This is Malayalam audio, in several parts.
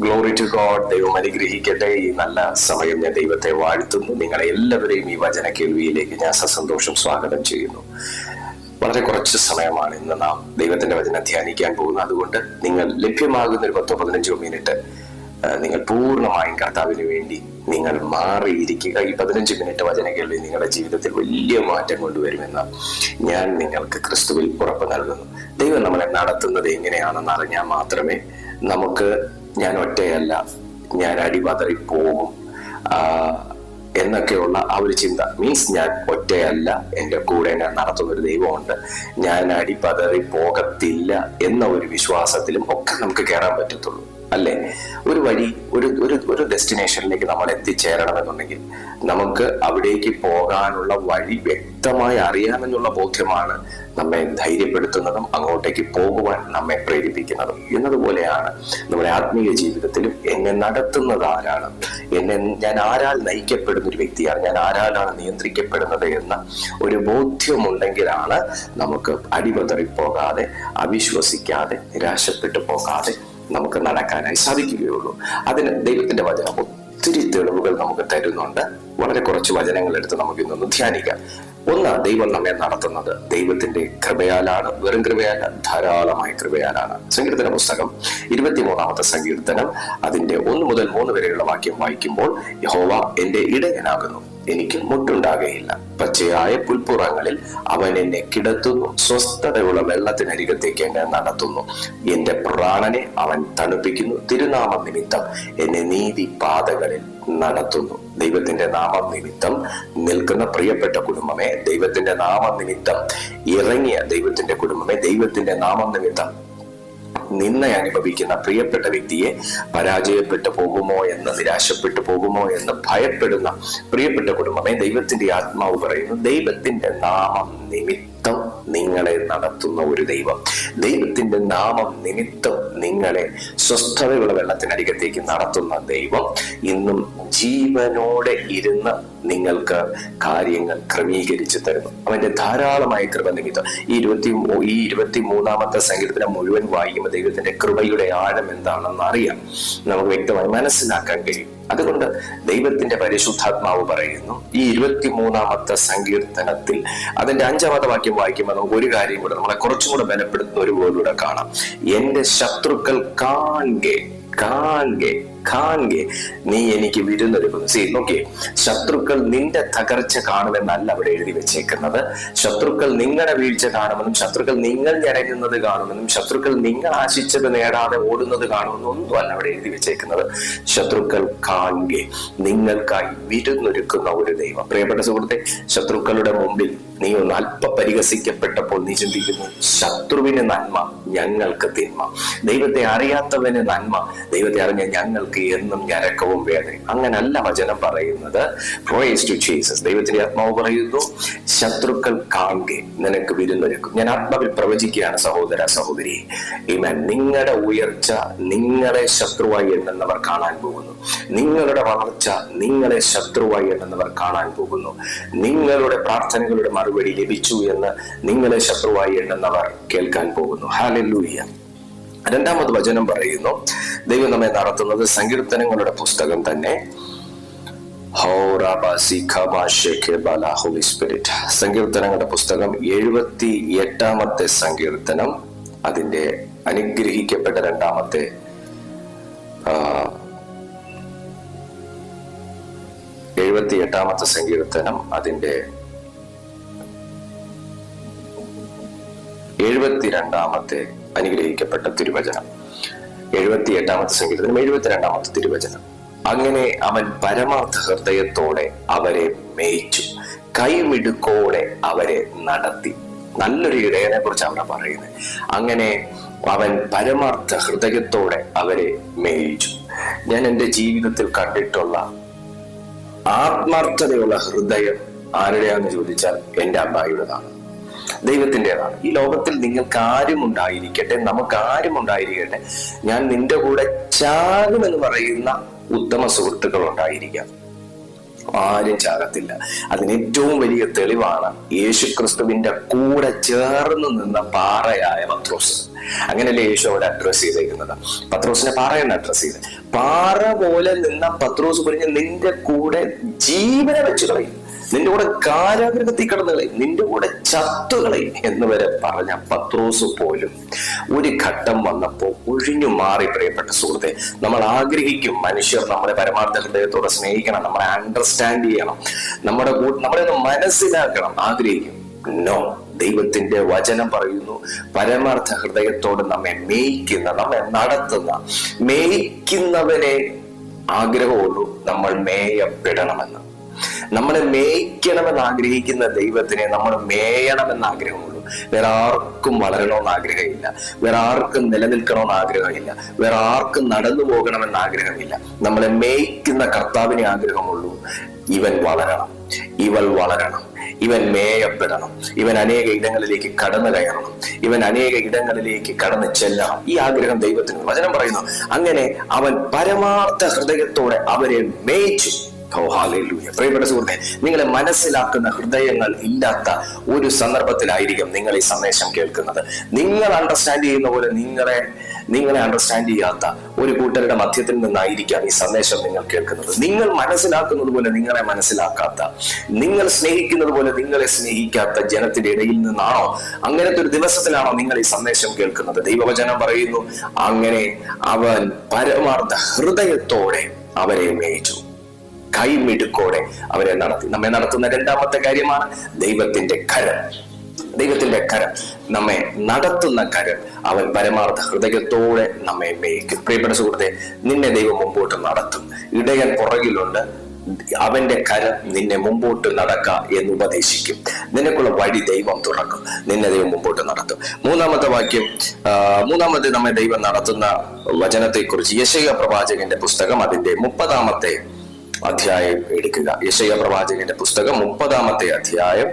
ഗ്ലോറി ടു ഗോഡ് ദൈവം അനുഗ്രഹിക്കട്ടെ. ഈ നല്ല സമയം ഞാൻ ദൈവത്തെ വാഴ്ത്തുന്നു. നിങ്ങളെ എല്ലാവരെയും ഈ വചന കേൾവിയിലേക്ക് ഞാൻ സസന്തോഷം സ്വാഗതം ചെയ്യുന്നു. വളരെ കുറച്ച് സമയമാണ് ഇന്ന് നാം ദൈവത്തിന്റെ വചനം ധ്യാനിക്കാൻ പോകുന്നത്. അതുകൊണ്ട് നിങ്ങൾ ലഭ്യമാകുന്ന ഒരു പത്തോ പതിനഞ്ചോ മിനിറ്റ് നിങ്ങൾ പൂർണമായും കർത്താവിന് വേണ്ടി നിങ്ങൾ മാറിയിരിക്കുക. ഈ പതിനഞ്ച് മിനിറ്റ് വചന കേൾവി നിങ്ങളുടെ ജീവിതത്തിൽ വലിയ മാറ്റം കൊണ്ടുവരുമെന്ന് ഞാൻ നിങ്ങൾക്ക് ക്രിസ്തുവിൽ ഉറപ്പ് നൽകുന്നു. ദൈവം നമ്മളെ നടത്തുന്നത് എങ്ങനെയാണെന്ന് അറിഞ്ഞാൽ മാത്രമേ നമുക്ക് ഞാൻ ഒറ്റയല്ല ഞാൻ അടിപതറി പോകും. എന്നൊക്കെയുള്ള ആ ഒരു ചിന്ത. മീൻസ് ഞാൻ ഒറ്റയല്ല എന്റെ കൂടെ ഞാൻ നടത്തുന്ന ഒരു ദൈവമുണ്ട്. ഞാൻ അടിപതറി പോകത്തില്ല എന്ന ഒരു വിശ്വാസത്തിലും ഒക്കെ നമുക്ക് കയറാൻ പറ്റത്തുള്ളൂ. അല്ലേ? ഒരു വഴി ഒരു ഒരു ഒരു ഡെസ്റ്റിനേഷനിലേക്ക് നമ്മൾ എത്തിച്ചേരണമെന്നുണ്ടെങ്കിൽ നമുക്ക് അവിടേക്ക് പോകാനുള്ള വഴി വ്യക്തമായി അറിയാമെന്നുള്ള ബോധ്യമാണ് നമ്മെ ധൈര്യപ്പെടുത്തുന്നതും അങ്ങോട്ടേക്ക് പോകുവാൻ നമ്മെ പ്രേരിപ്പിക്കുന്നതും. എന്നതുപോലെയാണ് നമ്മുടെ ആത്മീയ ജീവിതത്തിലും എന്നെ നടത്തുന്നത് ആരാണ്? എന്നെ ഞാൻ ആരാൽ നയിക്കപ്പെടുന്ന ഒരു വ്യക്തിയാണ് ഞാൻ ആരാലാണ് നിയന്ത്രിക്കപ്പെടുന്നത് എന്ന ഒരു ബോധ്യമുണ്ടെങ്കിലാണ് നമുക്ക് അടിപതറിപ്പോകാതെ അവിശ്വസിക്കാതെ നിരാശപ്പെട്ടു പോകാതെ നമുക്ക് നടക്കാനായി സാധിക്കുകയുള്ളൂ. അതിന് ദൈവത്തിന്റെ വചനം ഒത്തിരി തെളിവുകൾ നമുക്ക് തരുന്നുണ്ട്. വളരെ കുറച്ച് വചനങ്ങൾ എടുത്ത് നമുക്ക് ഇന്നൊന്ന് ധ്യാനിക്കാം. ഒന്ന് ദൈവം നമ്മെ നടത്തുന്നത് ദൈവത്തിന്റെ കൃപയാലാണ്. വെറും കൃപയാല ധാരാളമായ കൃപയാലാണ്. സങ്കീർത്തന പുസ്തകം ഇരുപത്തിമൂന്നാമത്തെ സങ്കീർത്തനം. അതിന്റെ ഒന്ന് മുതൽ മൂന്ന് വരെയുള്ള വാക്യം വായിക്കുമ്പോൾ യഹോവ എന്റെ ഇടയനാകുന്നു. എനിക്ക് മുട്ടുണ്ടാകുകയില്ല പച്ചയായ പുൽപ്പുറങ്ങളിൽ അവൻ എന്നെ കിടത്തുന്നു. സ്വസ്ഥതയുള്ള വെള്ളത്തിനരികത്തേക്ക് എന്നെ നടത്തുന്നു. എന്റെ പ്രാണനെ അവൻ തണുപ്പിക്കുന്നു. തിരുനാമ നിമിത്തം എന്നെ നീതി പാതകളിൽ നടത്തുന്നു. ദൈവത്തിന്റെ നാമം നിമിത്തം നിൽക്കുന്ന പ്രിയപ്പെട്ട കുടുംബമേ ദൈവത്തിന്റെ നാമം നിമിത്തം ഇറങ്ങിയ ദൈവത്തിന്റെ കുടുംബമേ ദൈവത്തിന്റെ നാമം നിമിത്തം നിന്ന അനുഭവിക്കുന്ന പ്രിയപ്പെട്ട വ്യക്തിയെ പരാജയപ്പെട്ടു പോകുമോ എന്ന് നിരാശപ്പെട്ടു പോകുമോ എന്ന് ഭയപ്പെടുന്ന പ്രിയപ്പെട്ട കുടുംബമേ ദൈവത്തിന്റെ ആത്മാവ് പറയുന്നു ദൈവത്തിന്റെ നാമം നിമിത്തം നിങ്ങളെ നടത്തുന്ന ഒരു ദൈവം. ദൈവത്തിന്റെ നാമം നിമിത്തം നിങ്ങളെ സ്വസ്ഥതയുള്ള വെള്ളത്തിനരികത്തേക്ക് നടത്തുന്ന ദൈവം ഇന്നും ജീവനോടെ ഇരുന്ന് നിങ്ങൾക്ക് കാര്യങ്ങൾ ക്രമീകരിച്ചു തരുന്നു. അവന്റെ ധാരാളമായ കൃപ നിമിത്തം. ഈ ഇരുപത്തി ഈ ഇരുപത്തി മൂന്നാമത്തെ സങ്കീർത്തനം മുഴുവൻ വായിക്കുമ്പോൾ ദൈവത്തിന്റെ കൃപയുടെ ആഴം എന്താണെന്ന് അറിയാം. നമുക്ക് വ്യക്തമായി മനസ്സിലാക്കാൻ കഴിയും. അതുകൊണ്ട് ദൈവത്തിന്റെ പരിശുദ്ധാത്മാവ് പറയുന്നു ഈ ഇരുപത്തി മൂന്നാമത്തെ സങ്കീർത്തനത്തിൽ അതിന്റെ അഞ്ചാമത്തെ വാക്യം വായിക്കുമ്പോൾ നമുക്ക് ഒരു കാര്യം കൂടെ നമ്മളെ കുറച്ചും കൂടെ ബലപ്പെടുത്തുന്ന ഒരു പോലൂടെ കാണാം. എന്റെ ശത്രുക്കൾ കാൺകെ കാണെ നീ എനിക്ക് വിരുന്നൊരുക്കുന്നു. സി നോക്കിയേ. ശത്രുക്കൾ നിന്റെ തകർച്ച കാണുമെന്നല്ല അവിടെ എഴുതി വെച്ചേക്കുന്നത്. ശത്രുക്കൾ നിങ്ങളുടെ വീഴ്ച കാണുമെന്നും ശത്രുക്കൾ നിങ്ങൾ ഞരങ്ങുന്നത് കാണുമെന്നും ശത്രുക്കൾ നിങ്ങൾ ആശിച്ചത് നേടാതെ ഓടുന്നത് കാണുമെന്നും ഒന്നുമല്ല അവിടെ എഴുതി വെച്ചേക്കുന്നത്. ശത്രുക്കൾ കാണെ നിങ്ങൾക്കായി വിരുന്നൊരുക്കുന്ന ഒരു ദൈവം. പ്രിയപ്പെട്ട സുഹൃത്തെ ശത്രുക്കളുടെ മുമ്പിൽ നീ ഒന്ന് അല്പ പരിഹസിക്കപ്പെട്ടപ്പോൾ നീ ചിന്തിക്കുന്നു ശത്രുവിന് നന്മ ഞങ്ങൾക്ക് തിന്മ. ദൈവത്തെ അറിയാത്തവന് നന്മ. ദൈവത്തെ അറിഞ്ഞ ഞങ്ങൾക്ക് എന്നും ഞരക്കവും വേറെ അങ്ങനല്ല വചനം പറയുന്നത്. ടു ജീസസ് ദൈവത്തിന്റെ ആത്മാവ് പറയുന്നു ശത്രുക്കൾ കാണുക നിനക്ക് വിരുന്നൊരുക്കും. ഞാൻ ആത്മാവിൽ പ്രവചിക്കുകയാണ് സഹോദര സഹോദരി ഇമൻ നിങ്ങളുടെ ഉയർച്ച നിങ്ങളെ ശത്രുവായി എണ്ണുന്നവർ കാണാൻ പോകുന്നു. നിങ്ങളുടെ വളർച്ച നിങ്ങളെ ശത്രുവായി എണ്ണുന്നവർ കാണാൻ പോകുന്നു. നിങ്ങളുടെ പ്രാർത്ഥനകളുടെ മറുപടി ലഭിച്ചു എന്ന് നിങ്ങളെ ശത്രുവായി എണ്ണുന്നവർ കേൾക്കാൻ പോകുന്നു. ഹാലല്ലൂയ്യ രണ്ടാമത് വചനം പറയുന്നു ദൈവം നമ്മെ നടത്തുന്നത് സങ്കീർത്തനങ്ങളുടെ പുസ്തകം തന്നെ. സ്പിരിറ്റ് സങ്കീർത്തനങ്ങളുടെ പുസ്തകം എഴുപത്തി എട്ടാമത്തെ സങ്കീർത്തനം. അതിന്റെ അനുഗ്രഹിക്കപ്പെട്ട രണ്ടാമത്തെ എഴുപത്തി എട്ടാമത്തെ സങ്കീർത്തനം അതിന്റെ എഴുപത്തിരണ്ടാമത്തെ അനുഗ്രഹിക്കപ്പെട്ട തിരുവചനം. എഴുപത്തി എട്ടാമത്തെ സംഗീതത്തിനും എഴുപത്തിരണ്ടാമത്തെ തിരുവചനം. അങ്ങനെ അവൻ പരമാർത്ഥ ഹൃദയത്തോടെ അവരെ മേയിച്ചു. കൈമിടുക്കോടെ അവരെ നടത്തി. നല്ലൊരു ഇടയനെ കുറിച്ച് അവിടെ പറയുന്നത്. അങ്ങനെ അവൻ പരമാർത്ഥ ഹൃദയത്തോടെ അവരെ മേയിച്ചു. ഞാൻ എന്റെ ജീവിതത്തിൽ കണ്ടിട്ടുള്ള ആത്മാർത്ഥതയുള്ള ഹൃദയം ആരുടെയാന്ന് ചോദിച്ചാൽ എന്റെ അബ്ബായുടേതാണ് ദൈവത്തിന്റെതാണ്. ഈ ലോകത്തിൽ നിങ്ങൾക്ക് ആരും ഉണ്ടായിരിക്കട്ടെ നമുക്ക് ആരും ഉണ്ടായിരിക്കട്ടെ ഞാൻ നിന്റെ കൂടെ ചാകും എന്ന് പറയുന്ന ഉത്തമ സുഹൃത്തുക്കൾ ഉണ്ടായിരിക്കാം ആരും ചാകത്തില്ല. അതിന് ഏറ്റവും വലിയ തെളിവാണ് യേശുക്രിസ്തുവിന്റെ കൂടെ ചേർന്ന് നിന്ന പാറയായ പത്രോസ്. അങ്ങനെയല്ലേ യേശു അവിടെ അഡ്രസ് ചെയ്തേക്കുന്നത്? പത്രോസിനെ പാറയാണ് അഡ്രസ് ചെയ്ത് പാറ പോലെ നിന്ന പത്രോസ് പറഞ്ഞ് നിന്റെ കൂടെ ജീവനെ വെച്ച് കളയും. നിന്റെ കൂടെ കാരാഗ്രഹത്തിൽ കടന്നുകളെ നിന്റെ കൂടെ ചത്തുകളെ എന്ന് വരെ പറഞ്ഞ പത്രോസ് പോലും ഒരു ഘട്ടം വന്നപ്പോൾ ഒഴിഞ്ഞു മാറി പ്രിയപ്പെട്ട സുഹൃത്തെ. നമ്മൾ ആഗ്രഹിക്കും മനുഷ്യർ നമ്മുടെ പരമാർത്ഥ ഹൃദയത്തോടെ സ്നേഹിക്കണം നമ്മളെ അണ്ടർസ്റ്റാൻഡ് ചെയ്യണം നമ്മുടെ നമ്മളെ ഒന്ന് മനസ്സിലാക്കണം. ആഗ്രഹിക്കും. നോ ദൈവത്തിന്റെ വചനം പറയുന്നു പരമാർത്ഥ ഹൃദയത്തോട് നമ്മെ മേയ്ക്കുന്ന നമ്മെ നടത്തുന്ന മേയ്ക്കുന്നവനെ ആഗ്രഹമുള്ളൂ നമ്മൾ മേയപ്പെടണമെന്ന്. നമ്മളെ മേയ്ക്കണമെന്ന് ആഗ്രഹിക്കുന്ന ദൈവത്തിനെ നമ്മൾ മേയണമെന്ന് ആഗ്രഹമുള്ളൂ വേറെ ആർക്കും വളരണമെന്ന് ആഗ്രഹമില്ല. വേറെ ആർക്കും നിലനിൽക്കണമെന്ന് ആഗ്രഹമില്ല. വേറെ ആർക്കും നടന്നു പോകണമെന്ന് ആഗ്രഹമില്ല. നമ്മളെ മേയ്ക്കുന്ന കർത്താവിനെ ആഗ്രഹമുള്ളൂ. ഇവൻ വളരണം. ഇവൾ വളരണം. ഇവൻ മേയപ്പെടണം. ഇവൻ അനേക ഇടങ്ങളിലേക്ക് കടന്നു കയറണം. ഇവൻ അനേക ഇടങ്ങളിലേക്ക് കടന്നു ചെല്ലണം. ഈ ആഗ്രഹം ദൈവത്തിന്. വചനം പറയുന്നു അങ്ങനെ അവൻ പരമാർത്ഥ ഹൃദയത്തോടെ അവരെ മേയിച്ചു. പ്രിയപ്പെട്ട സുഹൃത്തെ നിങ്ങളെ മനസ്സിലാക്കുന്ന ഹൃദയങ്ങൾ ഇല്ലാത്ത ഒരു സന്ദർഭത്തിലായിരിക്കും നിങ്ങൾ ഈ സന്ദേശം കേൾക്കുന്നത്. നിങ്ങൾ അണ്ടർസ്റ്റാൻഡ് ചെയ്യുന്ന പോലെ നിങ്ങളെ നിങ്ങളെ അണ്ടർസ്റ്റാൻഡ് ചെയ്യാത്ത ഒരു കൂട്ടരുടെ മധ്യത്തിൽ നിന്നായിരിക്കാം ഈ സന്ദേശം നിങ്ങൾ കേൾക്കുന്നത്. നിങ്ങൾ മനസ്സിലാക്കുന്നത് പോലെ നിങ്ങളെ മനസ്സിലാക്കാത്ത നിങ്ങൾ സ്നേഹിക്കുന്നത് പോലെ നിങ്ങളെ സ്നേഹിക്കാത്ത ജനത്തിന്റെ ഇടയിൽ നിന്നാണോ അങ്ങനത്തെ ഒരു ദിവസത്തിലാണോ നിങ്ങൾ ഈ സന്ദേശം കേൾക്കുന്നത്? ദൈവവചനം പറയുന്നു അങ്ങനെ അവൻ പരമാർത്ഥ ഹൃദയത്തോടെ അവരെ മേയിച്ചു. കൈമിടുക്കോടെ അവരെ നടത്തി. നമ്മെ നടത്തുന്ന രണ്ടാമത്തെ കാര്യമാണ് ദൈവത്തിന്റെ കരം. ദൈവത്തിന്റെ കരം. നമ്മെ നടത്തുന്ന കരം. അവൻ പരമാർത്ഥ ഹൃദയത്തോടെ നമ്മെ മേയ്ക്കും. പ്രിയപ്പെട്ട സുഹൃത്തെ നിന്നെ ദൈവം മുമ്പോട്ട് നടത്തും. ഇടയൻ പുറകിലുണ്ട്. അവന്റെ കരം നിന്നെ മുമ്പോട്ട് നടക്ക എന്ന് ഉപദേശിക്കും. നിനക്കുള്ള വഴി ദൈവം തുറക്കും. നിന്നെ ദൈവം മുമ്പോട്ട് നടത്തും. മൂന്നാമത്തെ വാക്യം മൂന്നാമത്തെ നമ്മെ ദൈവം നടത്തുന്ന വചനത്തെ കുറിച്ച് യശയ പ്രവാചകന്റെ പുസ്തകം അതിന്റെ മുപ്പതാമത്തെ അധ്യായം എടുക്കുക. യശയ പ്രവാചകന്റെ പുസ്തകം മുപ്പതാമത്തെ അധ്യായം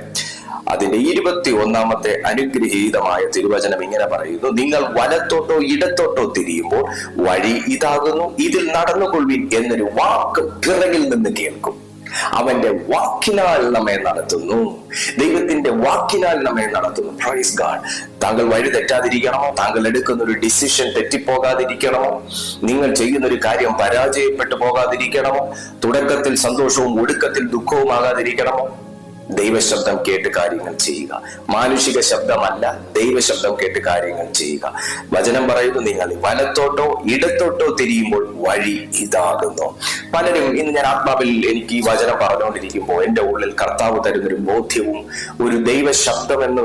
അതിന്റെ ഇരുപത്തി ഒന്നാമത്തെ അനുഗ്രഹീതമായ തിരുവചനം ഇങ്ങനെ പറയുന്നു. നിങ്ങൾ വലത്തോട്ടോ ഇടത്തോട്ടോ തിരിയുമ്പോൾ വഴി ഇതാകുന്നു. ഇതിൽ നടന്നുകൊള്ളുവിൻ എന്നൊരു വാക്ക് പിറകിൽ നിന്ന് കേൾക്കും. അവന്റെ വാക്കിനാൽ നമ്മെ നടത്തുന്നു. ദൈവത്തിന്റെ വാക്കിനാൽ നമ്മെ നടത്തുന്നു. പ്രൈസ് ഗാഡ് താങ്കൾ വഴി തെറ്റാതിരിക്കണമോ? താങ്കൾ എടുക്കുന്ന ഒരു ഡിസിഷൻ തെറ്റിപ്പോകാതിരിക്കണമോ? നിങ്ങൾ ചെയ്യുന്ന ഒരു കാര്യം പരാജയപ്പെട്ടു പോകാതിരിക്കണമോ? തുടക്കത്തിൽ സന്തോഷവും ഒടുക്കത്തിൽ ദുഃഖവും ആകാതിരിക്കണമോ ദൈവശബ്ദം കേട്ട് കാര്യങ്ങൾ ചെയ്യുക. മാനുഷിക ശബ്ദമല്ല ദൈവശബ്ദം കേട്ട് കാര്യങ്ങൾ ചെയ്യുക. വചനം പറയുന്നു നിങ്ങൾ വലത്തോട്ടോ ഇടത്തോട്ടോ തിരിയുമ്പോൾ വഴി ഇതാകുന്നു. പലരും ഇന്ന് ഞാൻ ആത്മാവിൽ എനിക്ക് ഈ വചനം പറഞ്ഞുകൊണ്ടിരിക്കുമ്പോൾ എന്റെ ഉള്ളിൽ കർത്താവ് തരുന്നൊരു ബോധ്യവും ഒരു ദൈവശബ്ദം എന്ന്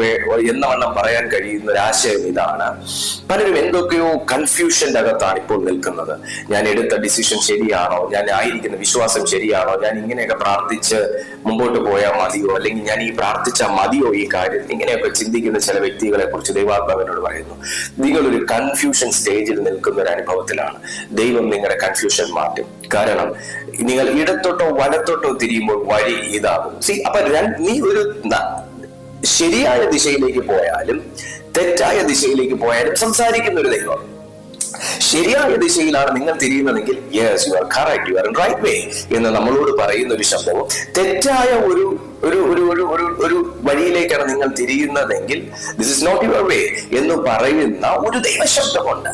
എന്ന വണ്ണം പറയാൻ കഴിയുന്ന ഒരു ആശയം ഇതാണ്. പലരും എന്തൊക്കെയോ കൺഫ്യൂഷന്റെ അകത്താണ് ഇപ്പോൾ നിൽക്കുന്നത്. ഞാൻ എടുത്ത ഡിസിഷൻ ശരിയാണോ? ഞാൻ ആയിരിക്കുന്ന വിശ്വാസം ശരിയാണോ? ഞാൻ ഇങ്ങനെയൊക്കെ പ്രാർത്ഥിച്ച് മുമ്പോട്ട് പോയാൽ മതിയോ? അല്ലെങ്കിൽ ഞാൻ ഈ പ്രാർത്ഥിച്ച മതിയോ ഈ കാര്യം? ഇങ്ങനെയൊക്കെ ചിന്തിക്കുന്ന ചില വ്യക്തികളെ കുറിച്ച് ദൈവാത്മാവിനോട് പറയുന്നു. നിങ്ങൾ ഒരു കൺഫ്യൂഷൻ സ്റ്റേജിൽ നിൽക്കുന്ന ഒരു അനുഭവത്തിലാണ്. ദൈവം നിങ്ങളുടെ കൺഫ്യൂഷൻ മാറ്റും. കാരണം നിങ്ങൾ ഇടത്തോട്ടോ വലത്തോട്ടോ തിരിയുമ്പോൾ വഴി ഇതാകും. സി അപ്പൊ നീ ഒരു ശരിയായ ദിശയിലേക്ക് പോയാലും തെറ്റായ ദിശയിലേക്ക് പോയാലും സംസാരിക്കുന്ന ഒരു ദൈവം. ശരിയായ ദിശയിലാണ് നിങ്ങൾ തിരിയുന്നതെങ്കിൽ yes you are correct you are right way എന്ന് നമ്മളോട് പറയുന്ന ഒരു ശബ്ദവും തെറ്റായ ഒരു ഒരു ഒരു ഒരു ഒരു ഒരു വഴിയിലേക്കാണ് നിങ്ങൾ തിരിയുന്നതെങ്കിൽ this is not your way എന്ന് പറയുന്ന ഒരു ദൈവശബ്ദമുണ്ട്.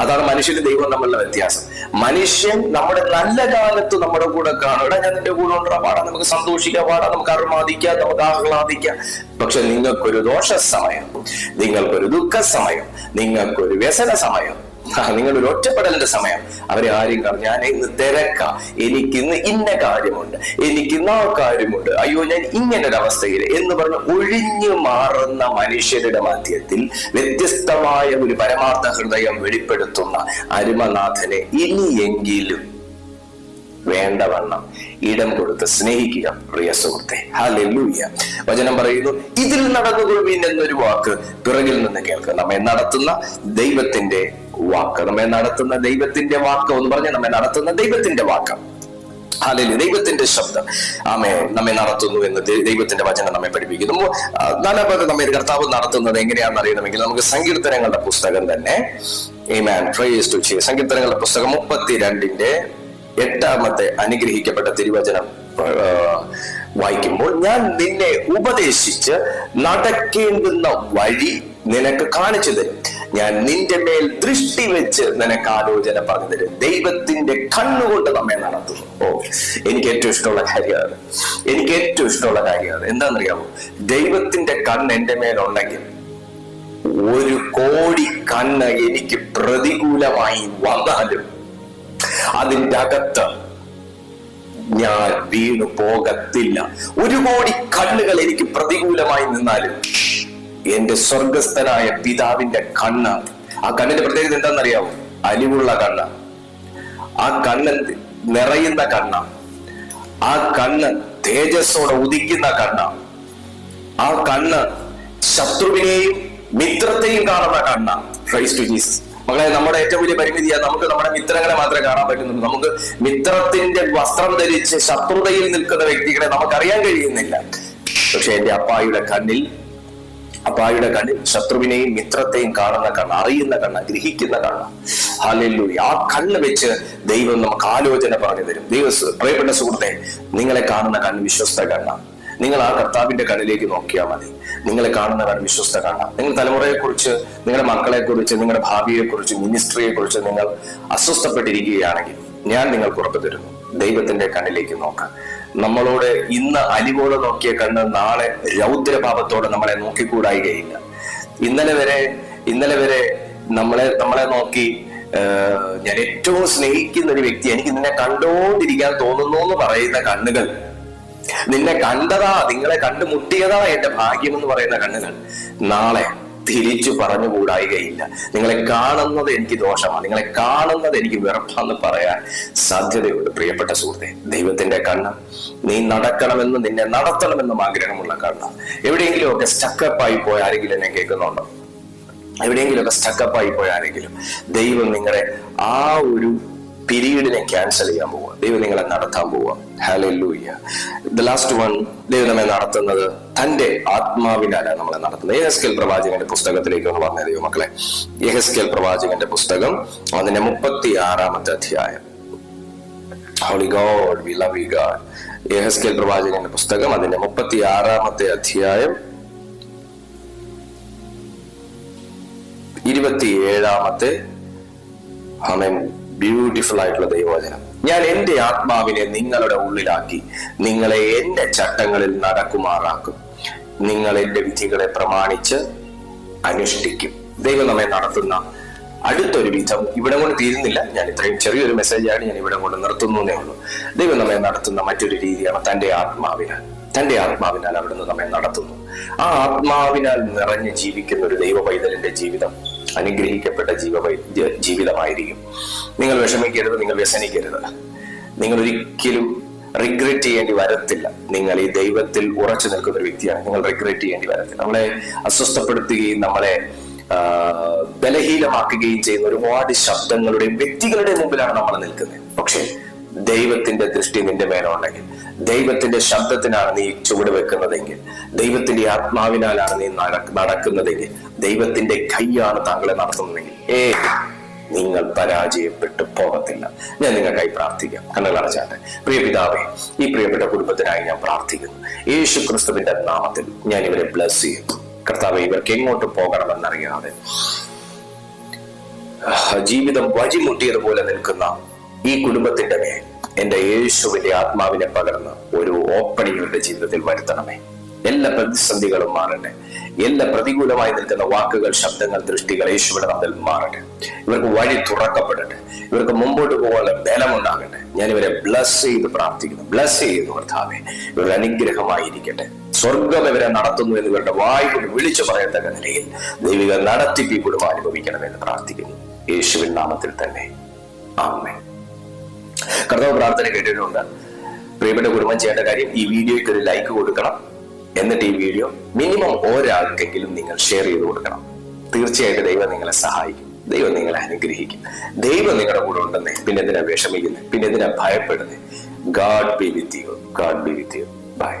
അതാണ് മനുഷ്യന് ദൈവം തമ്മിലുള്ള വ്യത്യാസം. മനുഷ്യൻ നമ്മുടെ നല്ല കാലത്ത് നമ്മുടെ കൂടെ കാണും. എടാ ഞാൻ നിന്റെ കൂടെ ഉണ്ടാ പാടാം നമുക്ക് സന്തോഷിക്കാം പാടാം നമുക്ക് അർമാദിക്കാം നമുക്ക് ആഹ്ലാദിക്കാം. പക്ഷെ നിങ്ങൾക്കൊരു ദോഷ സമയം നിങ്ങൾക്കൊരു ദുഃഖ സമയം നിങ്ങൾക്കൊരു വ്യസന സമയം ആ, ഒരു ഒറ്റപ്പെടലിന്റെ സമയം. അവരെ ആരും കാണും ഞാൻ ഇന്ന് തിരക്ക. എനിക്ക് ഇന്ന് കാര്യമുണ്ട്. എനിക്ക് ഇന്ന് ആ കാര്യമുണ്ട്. അയ്യോ ഞാൻ ഇങ്ങനെ ഒരു അവസ്ഥയിൽ എന്ന് പറഞ്ഞ് ഒഴിഞ്ഞു മാറുന്ന മനുഷ്യരുടെ മധ്യത്തിൽ വ്യത്യസ്തമായ ഒരു പരമാർത്ഥ ഹൃദയം വെളിപ്പെടുത്തുന്ന അരുമനാഥനെ ഇനിയെങ്കിലും വേണ്ടവണ്ണം ഇടം കൊടുത്ത് സ്നേഹിക്കുക പ്രിയ സുഹൃത്തെ. ഹല്ലേലൂയ. വചനം പറയുന്നു ഇതിൽ നടന്നുകൊള്ളുവീൻ എന്നൊരു വാക്ക് പിറകിൽ നിന്ന് കേൾക്കുക. നമ്മെ നടത്തുന്ന ദൈവത്തിന്റെ വാക്ക് നമ്മെ നടത്തുന്ന ദൈവത്തിന്റെ വാക്ക് എന്ന് പറഞ്ഞാൽ നമ്മെ നടത്തുന്ന ദൈവത്തിന്റെ വാക്ക്. അല്ലെങ്കിൽ ദൈവത്തിന്റെ ശബ്ദം. ആമേ നമ്മെ നടത്തുന്നു എന്ന് ദൈവത്തിന്റെ വചനം നമ്മെ പഠിപ്പിക്കുന്നു. നാലാമത് നമ്മെ കർത്താവ് നടത്തുന്നത് എങ്ങനെയാണെന്ന് അറിയണമെങ്കിൽ നമുക്ക് സങ്കീർത്തനങ്ങളുടെ പുസ്തകം തന്നെ. Amen. Praise to Jesus. സങ്കീർത്തനങ്ങളുടെ പുസ്തകം മുപ്പത്തിരണ്ടിന്റെ എട്ടാമത്തെ അനുഗ്രഹിക്കപ്പെട്ട തിരുവചനം വായിക്കുമ്പോൾ ഞാൻ നിന്നെ ഉപദേശിച്ച് നടക്കേണ്ടുന്ന വഴി നിനക്ക് കാണിച്ചു തരും. ഞാൻ നിന്റെ മേൽ ദൃഷ്ടി വെച്ച് നിനക്ക് ആലോചന പറഞ്ഞു തരും. ദൈവത്തിന്റെ കണ്ണുകൊണ്ട് നമ്മെ നടത്തുന്നു ഓ എനിക്ക് ഏറ്റവും ഇഷ്ടമുള്ള കാര്യമാണ് എനിക്ക് ഏറ്റവും ഇഷ്ടമുള്ള കാര്യമാണ് എന്താണെന്നറിയാമോ? ദൈവത്തിന്റെ കണ്ണ് എന്റെ മേലുണ്ടെങ്കിൽ ഒരു കോടി കണ്ണ് എനിക്ക് പ്രതികൂലമായി വന്നാലും അതിന്റെ അകത്ത് ഞാൻ വീണു പോകത്തില്ല. ഒരു കോടി കണ്ണുകൾ എനിക്ക് പ്രതികൂലമായി നിന്നാലും എന്റെ സ്വർഗസ്ഥനായ പിതാവിന്റെ കണ്ണ് ആ കണ്ണിന്റെ പ്രത്യേകത എന്താണെന്നറിയാവോ? അലിവുള്ള കണ്ണ്. ആ കണ്ണ് നിറയുന്ന കണ്ണ. ആ കണ്ണ് തേജസ്സോടെ ഉദിക്കുന്ന കണ്ണ. ആ കണ്ണ് ശത്രുവിനെയും മിത്രത്തെയും കാണുന്ന കണ്ണ. ക്രൈസ്റ്റ് ജീസസ് മകളെ നമ്മുടെ ഏറ്റവും വലിയ പരിമിതിയാണ് നമുക്ക് നമ്മുടെ മിത്രങ്ങളെ മാത്രമേ കാണാൻ പറ്റുന്നുള്ളൂ. നമുക്ക് മിത്രത്തിന്റെ വസ്ത്രം ധരിച്ച് ശത്രുതയിൽ നിൽക്കുന്ന വ്യക്തികളെ നമുക്കറിയാൻ കഴിയുന്നില്ല. പക്ഷെ എന്റെ അപ്പായുടെ കണ്ണിൽ അപ്പായുടെ കണ്ണിൽ ശത്രുവിനെയും മിത്രത്തെയും കാണുന്ന കണ്ണ് അറിയുന്ന കണ്ണ് ഗ്രഹിക്കുന്ന കണ്ണ്. ഹാലല്ലൂയ. ആ കണ്ണ് വെച്ച് ദൈവം നമുക്ക് ആലോചന പറഞ്ഞു തരും. ദൈവ പ്രിയപ്പെട്ട സുഹൃത്തെ നിങ്ങളെ കാണുന്ന കണ്ണ് വിശ്വസ്ത കണ്ണ നിങ്ങൾ ആ കർത്താവിന്റെ കണ്ണിലേക്ക് നോക്കിയാൽ മതി. നിങ്ങളെ കാണുന്ന കണ്ണ് വിശ്വസ്ത കാണാം. നിങ്ങൾ തലമുറയെ കുറിച്ച് നിങ്ങളുടെ മക്കളെ കുറിച്ച് നിങ്ങളുടെ മിനിസ്ട്രിയെ കുറിച്ച് നിങ്ങൾ അസ്വസ്ഥപ്പെട്ടിരിക്കുകയാണെങ്കിൽ ഞാൻ നിങ്ങൾ ഉറപ്പു തരുന്നു. ദൈവത്തിന്റെ കണ്ണിലേക്ക് നോക്കാം. നമ്മളോട് ഇന്ന് അലിവോടെ നോക്കിയ കണ്ണ് നാളെ രൗദ്രഭാവത്തോടെ നമ്മളെ നോക്കിക്കൂടായികയില്ല. ഇന്നലെ വരെ ഇന്നലെ വരെ നമ്മളെ നമ്മളെ നോക്കി ഞാൻ ഏറ്റവും സ്നേഹിക്കുന്ന ഒരു വ്യക്തി എനിക്ക് നിന്നെ കണ്ടോണ്ടിരിക്കാൻ തോന്നുന്നു എന്ന് പറയുന്ന കണ്ണുകൾ നിന്നെ കണ്ടതാ നിങ്ങളെ കണ്ടുമുട്ടിയതാ എന്റെ ഭാഗ്യം എന്ന് പറയുന്ന കണ്ണുകൾ. നാളെ തിരിച്ചു പറഞ്ഞുകൂടായികയില്ല നിങ്ങളെ കാണുന്നത് എനിക്ക് ദോഷമാണ്. നിങ്ങളെ കാണുന്നത് എനിക്ക് വെറുപ്പാന്ന് പറയാൻ സാധ്യതയുണ്ട്. പ്രിയപ്പെട്ട സുഹൃത്തെ ദൈവത്തിന്റെ കണ്ണ് നീ നടക്കണമെന്ന് നിന്നെ നടത്തണമെന്നും ആഗ്രഹമുള്ള കണ്ണ്. എവിടെയെങ്കിലും ഒക്കെ സ്റ്റക്കപ്പായി പോയ ആരെങ്കിലും എന്നെ കേൾക്കുന്നുണ്ടോ? എവിടെയെങ്കിലുമൊക്കെ സ്റ്റക്കപ്പായി പോയ ആരെങ്കിലും ദൈവം നിങ്ങളെ ആ ഒരു പീരീഡിനെ ക്യാൻസൽ ചെയ്യാൻ പോവുക. ദൈവം നിങ്ങളെ നടത്താൻ പോവുക. ഹാലൂയ്യ ദ ലാസ്റ്റ് വൺ ദൈവം നമ്മെ നടത്തുന്നത് തന്റെ ആത്മാവിനാലാണ് നമ്മളെ നടത്തുന്നത്. യഹസ്കേൽ പ്രവാചകന്റെ പുസ്തകത്തിലേക്ക് ഒന്ന് പറഞ്ഞ ദൈവ മക്കളെ. യഹസ്കേൽ പ്രവാചകന്റെ പുസ്തകം അതിന്റെ മുപ്പത്തി ആറാമത്തെ അധ്യായം. Holy God we love you God യഹസ്കേൽ പ്രവാചകന്റെ പുസ്തകം അതിന്റെ മുപ്പത്തി ആറാമത്തെ അധ്യായം ഇരുപത്തിയേഴാമത്തെ ആമേൻ. ബ്യൂട്ടിഫുൾ ആയിട്ടുള്ള ദൈവവചനം. ഞാൻ എന്റെ ആത്മാവിനെ നിങ്ങളുടെ ഉള്ളിലാക്കി നിങ്ങളെ എന്റെ ചട്ടങ്ങളിൽ നടക്കുമാറാക്കും. നിങ്ങൾ എന്റെ വിധികളെ പ്രമാണിച്ച് അനുഷ്ഠിക്കും. ദൈവം നമ്മെ നടത്തുന്ന അടുത്തൊരു വിധം ഇവിടെ കൊണ്ട് തീരുന്നില്ല. ഞാൻ ഇത്രയും ചെറിയൊരു മെസ്സേജാണ് ഞാൻ ഇവിടെ കൊണ്ട് നിർത്തുന്നേ ഉള്ളൂ. ദൈവം നമ്മെ നടത്തുന്ന മറ്റൊരു രീതിയാണ് തന്റെ ആത്മാവിനാൽ. തന്റെ ആത്മാവിനാൽ അവിടുന്ന് നമ്മെ നടത്തുന്നു. ആ ആത്മാവിനാൽ നിറഞ്ഞ് ജീവിക്കുന്ന ഒരു ദൈവ പൈതലിന്റെ ജീവിതം അനുഗ്രഹിക്കപ്പെട്ട ജീവ ജീവിതമായിരിക്കും. നിങ്ങൾ വിഷമിക്കരുത് നിങ്ങൾ വ്യസനിക്കരുത്. നിങ്ങൾ ഒരിക്കലും റിഗ്രറ്റ് ചെയ്യേണ്ടി വരത്തില്ല. നിങ്ങൾ ഈ ദൈവത്തിൽ ഉറച്ചു നിൽക്കുന്ന ഒരു വ്യക്തിയാണ്. നിങ്ങൾ റിഗ്രറ്റ് ചെയ്യേണ്ടി വരത്തില്ല. നമ്മളെ അസ്വസ്ഥപ്പെടുത്തുകയും നമ്മളെ ബലഹീനമാക്കുകയും ചെയ്യുന്ന ഒരുപാട് ശബ്ദങ്ങളുടെയും വ്യക്തികളുടെയും മുമ്പിലാണ് നമ്മൾ നിൽക്കുന്നത്. പക്ഷേ ദൈവത്തിന്റെ ദൃഷ്ടി നിന്റെ മേലുണ്ടെങ്കിൽ ദൈവത്തിന്റെ ശബ്ദത്തിനാണ് നീ ചുവട് വെക്കുന്നതെങ്കിൽ ദൈവത്തിന്റെ ആത്മാവിനാലാണ് നീ നടക്കുന്നതെങ്കിൽ ദൈവത്തിന്റെ കൈയാണ് താങ്കളെ നടത്തുന്നതെങ്കിൽ ഏ നിങ്ങൾ പരാജയപ്പെട്ടു പോകത്തില്ല. ഞാൻ നിങ്ങൾക്കായി പ്രാർത്ഥിക്കാം. കണ്ണുകൾ അടച്ചാട്ടെ. പ്രിയ പിതാവേ ഈ പ്രിയപ്പെട്ട കുടുംബത്തിനായി ഞാൻ പ്രാർത്ഥിക്കുന്നു. യേശു ക്രിസ്തുവിന്റെ നാമത്തിൽ ഞാൻ ഇവരെ ബ്ലസ് ചെയ്യുന്നു കർത്താവ് ഇവർക്ക് എങ്ങോട്ട് പോകണമെന്നറിയാതെ ജീവിതം വഴിമുട്ടിയതുപോലെ നിൽക്കുന്ന ഈ കുടുംബത്തിന്റെ മേൽ എന്റെ യേശുവിന്റെ ആത്മാവിനെ പകർന്ന് ഒരു ഓപ്പണിങ്ങളുടെ ജീവിതത്തിൽ വരുത്തണമേ. എല്ലാ പ്രതിസന്ധികളും മാറട്ടെ. എല്ലാ പ്രതികൂലമായി നിൽക്കുന്ന വാക്കുകൾ ശബ്ദങ്ങൾ ദൃഷ്ടികൾ യേശുവിടെ അതിൽ മാറട്ടെ. ഇവർക്ക് വഴി തുറക്കപ്പെടട്ടെ. ഇവർക്ക് മുമ്പോട്ട് പോകാനുള്ള ബലമുണ്ടാകട്ടെ. ഞാൻ ഇവരെ ബ്ലസ് ചെയ്ത് പ്രാർത്ഥിക്കുന്നു. ബ്ലസ് ചെയ്യുന്നു ഭർത്താവെ ഇവരുടെ അനുഗ്രഹമായിരിക്കട്ടെ സ്വർഗം ഇവരെ നടത്തുന്നു എന്ന് ഇവരുടെ വായ് വിളിച്ചു പറയത്തക്ക നിലയിൽ ദൈവിക നടത്തിപ്പ് അനുഭവിക്കണമെന്ന് പ്രാർത്ഥിക്കുന്നു. യേശുവിൻ നാമത്തിൽ തന്നെ. ആമേ കർത്താവ് പ്രാർത്ഥന കേട്ടിട്ടുണ്ട്. പ്രിയപ്പെട്ട കുടുംബം ചെയ്യേണ്ട കാര്യം ഈ വീഡിയോയ്ക്ക് ഒരു ലൈക്ക് കൊടുക്കണം. എന്നിട്ട് ഈ വീഡിയോ മിനിമം ഒരാൾക്കെങ്കിലും നിങ്ങൾ ഷെയർ ചെയ്ത് കൊടുക്കണം. തീർച്ചയായിട്ടും ദൈവം നിങ്ങളെ സഹായിക്കും. ദൈവം നിങ്ങളെ അനുഗ്രഹിക്കും. ദൈവം നിങ്ങളുടെ കൂടെ ഉണ്ടെന്നേ. പിന്നെ എന്തിനാ വിഷമിക്കുന്നത് പിന്നെ എന്തിനാ ഭയപ്പെടുന്നത് God be with you God be with you bye